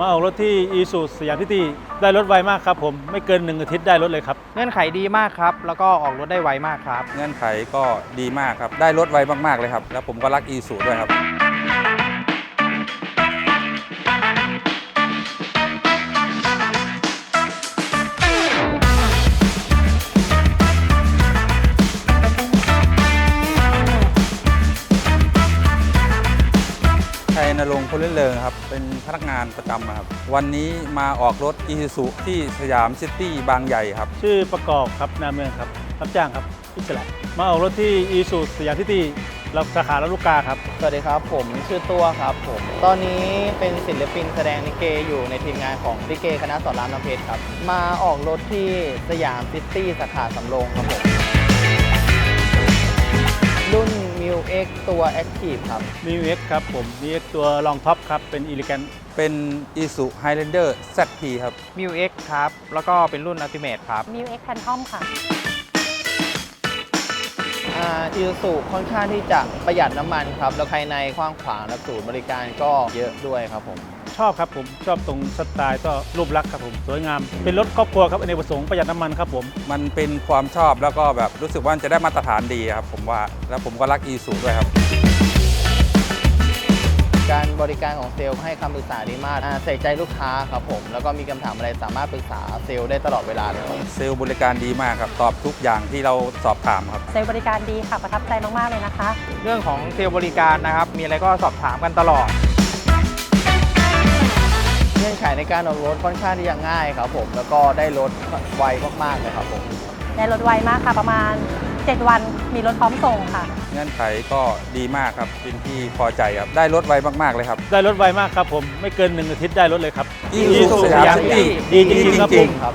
มาออกรถที่อีซูสยามพิธีได้รถไวมากครับผมไม่เกินหนึ่งอาทิตย์ได้รถเลยครับ เงื่อนไขดีมากครับ แล้วก็ออกรถได้ไวมากครับ เงื่อนไขก็ดีมากครับ ได้รถไวมากๆเลยครับ แล้วผมก็รักอีสูด้วยครับ ชัยนรงค์พลเริงครับ เป็นพนักงานประจำอะครับ วันนี้มาออกรถอีซูที่สยามซิตี้บางใหญ่ครับ ชื่อประกอบครับนาเมืองครับรับจ้างครับอิสระมาออกรถที่อีซูสยามพิธีเราสาขาลำลูกกาครับ สวัสดีครับ ผมชื่อตัวครับผม ตอนนี้เป็นศิลปินแสดงลิเกอยู่ในทีมงานของลิเกคณะสอนรามน้ำเพชรครับ มาออกรถที่สยามซิตี้สาขาสำโรงครับผม รุ่น m ิ X ตัว Active ครับ มีเอ็กครับผม มีเอ็กตัวรองท็อปครับ เป็นอีลิแกนเป็นอีซูไฮแลนเดอร์ ZP ครับ m ิ X ครับ แล้วก็เป็นรุ่น Ultimate ครับมิวเอ็กแพนทอมค่ะ อ่าอีซูค่อนข้างที่จะประหยัดน้ำมันครับ แล้วภายในกว้างขวางและศูนย์บริการก็เยอะด้วยครับผม ชอบครับผมชอบตรงสไตล์ก็รูปลักษณ์ครับผมสวยงาม เป็นรถครอบครัวครับอเนกประสงค์ประหยัดน้ำมันครับผม มันเป็นความชอบแล้วก็แบบรู้สึกว่าจะได้มาตรฐานดีครับผมว่าแล้วผมก็รักอีซูด้วยครับ การบริการของเซลล์ให้คำปรึกษาดีมากอ่าใส่ใจลูกค้าครับผม แล้วก็มีคำถามอะไรสามารถปรึกษาเซลล์ได้ตลอดเวลาเลยครับ เซลล์บริการดีมากครับตอบทุกอย่างที่เราสอบถามครับ เซลล์บริการดีค่ะ ประทับใจมาก ๆ เลยนะคะ เรื่องของเซลล์บริการนะครับ มีอะไรก็สอบถามกันตลอด เงื่อนไขในการออกรถค่อนข้างที่จะง่ายครับผม แล้วก็ได้รถไวมากๆเลยครับผม ได้รถไวมากค่ะประมาณ 7 วันมีรถพร้อมส่งค่ะ เงื่อนไขก็ดีมากครับเป็นที่พอใจครับ ได้รถไวมากๆเลยครับ ได้รถไวมากครับผม ไม่เกินหนึ่งอาทิตย์ได้รถเลยครับ Isuzu สยามพิธีดีจริงๆครับผม ครับ